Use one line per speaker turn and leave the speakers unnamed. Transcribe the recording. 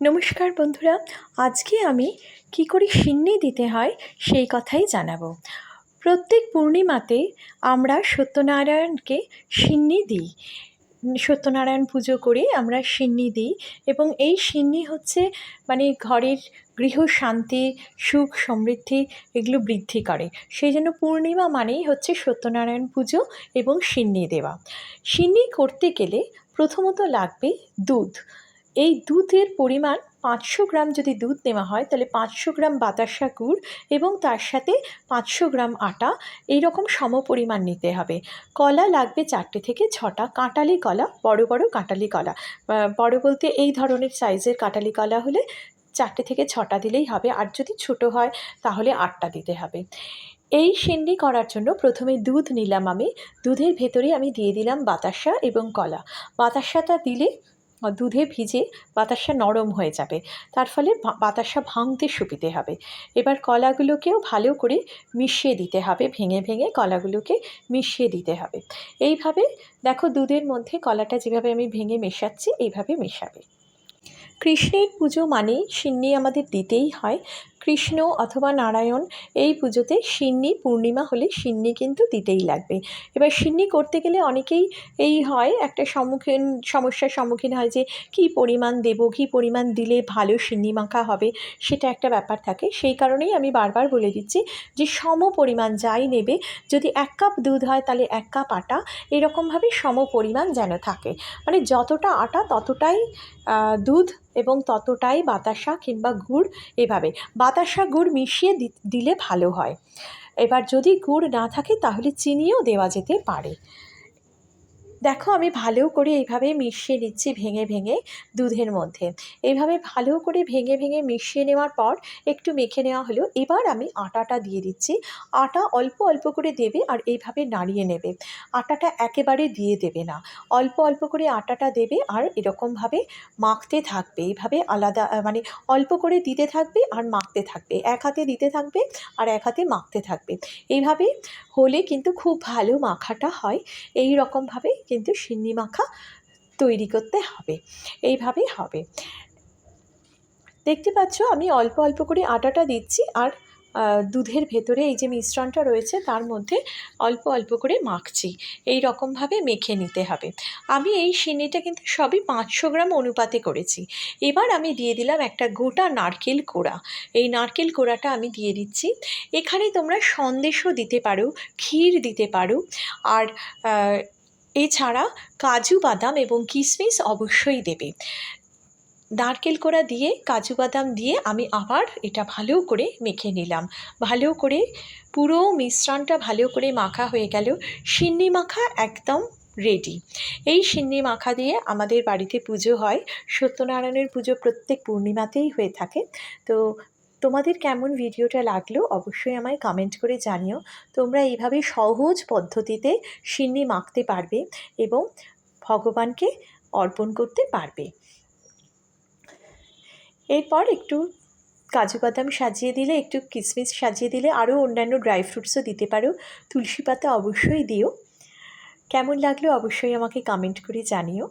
নমস্কার বন্ধুরা, আজকে আমি কি করে সিন্নি দিতে হয় সেই কথাই জানাব। প্রত্যেক পূর্ণিমাতে আমরা সত্যনারায়ণকে সিন্নি দিই। সত্যনারায়ণ পুজো করে আমরা সিন্নি দিই এবং এই সিন্নি হচ্ছে মানে ঘরের গৃহ শান্তি, সুখ, সমৃদ্ধি এগুলো বৃদ্ধি করে। সেই জন্য পূর্ণিমা মানেই হচ্ছে সত্যনারায়ণ পুজো এবং সিন্নি দেওয়া। সিন্নি করতে গেলে প্রথমত লাগবে দুধ। এই দুধের পরিমাণ পাঁচশো গ্রাম যদি দুধ নেওয়া হয়, তাহলে পাঁচশো গ্রাম বাতাসা গুড় এবং তার সাথে পাঁচশো গ্রাম আটা এই রকম সম পরিমাণ নিতে হবে। কলা লাগবে চারটে থেকে ছটা। কাঁটালি কলা, বড় বড় কাঁটালি কলা। বড় বলতে এই ধরনের সাইজের কাঁটালি কলা হলে চারটে থেকে ছটা দিলেই হবে। আর যদি ছোট হয়, তাহলে আটটা দিতে হবে। এই সিন্নি করার জন্য প্রথমে দুধ নিলাম আমি। দুধের ভেতরে আমি দিয়ে দিলাম বাতাসা এবং কলা। বাতাসাটা দিলে দুধে ভিজে বাতাসা নরম হয়ে যাবে। তার ফলে বাতাসা ভাঙতে সুবিধে হবে। এবার কলাগুলোকেও ভালো করে মিশিয়ে দিতে হবে, ভেঙে ভেঙে কলাগুলোকে মিশিয়ে দিতে হবে। এইভাবে দেখো দুধের মধ্যে কলাটা যেভাবে আমি ভেঙে মেশাচ্ছি, এইভাবে মেশাবে। কৃষ্ণের পুজো মানেই সিন্নি আমাদের দিতেই হয়। কৃষ্ণ অথবা নারায়ণ, এই পুজোতে সিন্নি পূর্ণিমা হলে সিন্নি কিন্তু দিতেই লাগবে। এবার সিন্নি করতে গেলে অনেকেই এই হয়, একটা সম্মুখীন, সমস্যার সম্মুখীন হয় যে, কী পরিমাণ দেবো, কী পরিমাণ দিলে ভালো সিন্নি মাখা হবে, সেটা একটা ব্যাপার থাকে। সেই কারণেই আমি বারবার বলে দিচ্ছি যে, সম পরিমাণ যাই নেবে, যদি এক কাপ দুধ হয় তাহলে এক কাপ আটা, এরকমভাবে সম পরিমাণ যেন থাকে। মানে যতটা আটা ততটাই দুধ এবং ততটাই বাতাসা কিংবা গুড় এভাবে। বাতাসা গুড় মিশিয়ে দিলে ভালো হয়। এবার যদি গুড় না থাকে তাহলে চিনিও দেওয়া যেতে পারে। দেখো আমি ভালো করে এইভাবে মিশিয়ে নিচ্ছি ভেঙে ভেঙে দুধের মধ্যে। এইভাবে ভালো করে ভেঙে ভেঙে মিশিয়ে নেওয়ার পর একটু মেখে নেওয়া হলো। এবার আমি আটাটা দিয়ে দিচ্ছি। আটা অল্প অল্প করে দেবে আর এইভাবে নাড়িয়ে নেবে। আটাটা একেবারে দিয়ে দেবে না। অল্প অল্প করে আটাটা দেবে আর এরকমভাবে মাখতে থাকবে। এইভাবে আলাদা মানে অল্প করে দিতে থাকবে আর মাখতে থাকবে। এক হাতে দিতে থাকবে আর এক হাতে মাখতে থাকবে। এইভাবে হলে কিন্তু খুব ভালো মাখাটা হয়। এই রকমভাবে কিন্তু সিন্নি মাখা তৈরি করতে হবে। এইভাবেই হবে। দেখতে পাচ্ছ, আমি অল্প অল্প করে আটাটা দিচ্ছি আর দুধের ভেতরে এই যে মিশ্রণটা রয়েছে তার মধ্যে অল্প অল্প করে মাখছি। এই রকমভাবে মেখে নিতে হবে। আমি এই সিন্নিটা কিন্তু সবই পাঁচশো গ্রাম অনুপাতে করেছি। এবার আমি দিয়ে দিলাম একটা গোটা নারকেল কোড়া। এই নারকেল কোড়াটা আমি দিয়ে দিচ্ছি। এখানে তোমরা সন্দেশও দিতে পারো, ক্ষীর দিতে পারো। আর এছাড়া কাজু বাদাম এবং কিশমিশ অবশ্যই দেবে। নারকেল কোড়া দিয়ে, কাজু বাদাম দিয়ে আমি আবার এটা ভালো করে মেখে নিলাম। ভালো করে পুরো মিশ্রণটা ভালো করে মাখা হয়ে গেল। সিন্নি মাখা একদম রেডি এই সিন্নি মাখা দিয়ে আমাদের বাড়িতে পুজো হয়। সত্যনারায়ণের পুজো প্রত্যেক পূর্ণিমাতেই হয়ে থাকে। তো তোমাদের কেমন ভিডিওটা লাগল অবশ্যই আমায় কমেন্ট করে জানিও। তোমরা এইভাবে সহজ পদ্ধতিতে সিন্নি মাখতে পারবে এবং ভগবানকে অর্পণ করতে পারবে। এরপর একটু কাজু বাদাম সাজিয়ে দিলে, একটু কিশমিশ সাজিয়ে দিলে আরও অন্যান্য ড্রাই ফ্রুটসও দিতে পারো। তুলসী পাতা অবশ্যই দিও। কেমন লাগল অবশ্যই আমাকে কমেন্ট করে জানিও।